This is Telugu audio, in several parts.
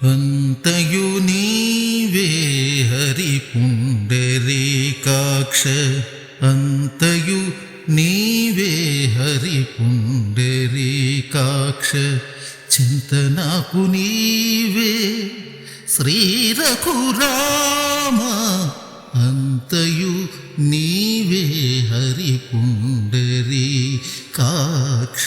అంతయు నీవే హరి పుండరీకాక్ష అంతయు నీవే హరి పుండరీకాక్ష చింతనాకు నీవే శ్రీరఘురామ అంతయు నీవే హరి పుండరీ కాక్ష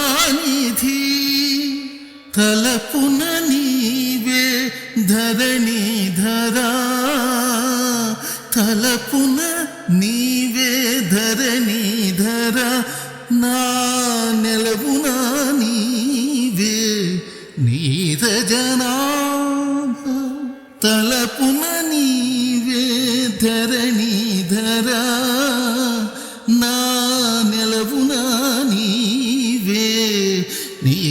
తలపున నీవే ధరణి ధరా. తలపున నీవే ధరణి ధరా. నా నెలవున నీవే నీరజనాభ. తలపున నీవే ధరణి ధరా. నా నెలవున నీవే నీ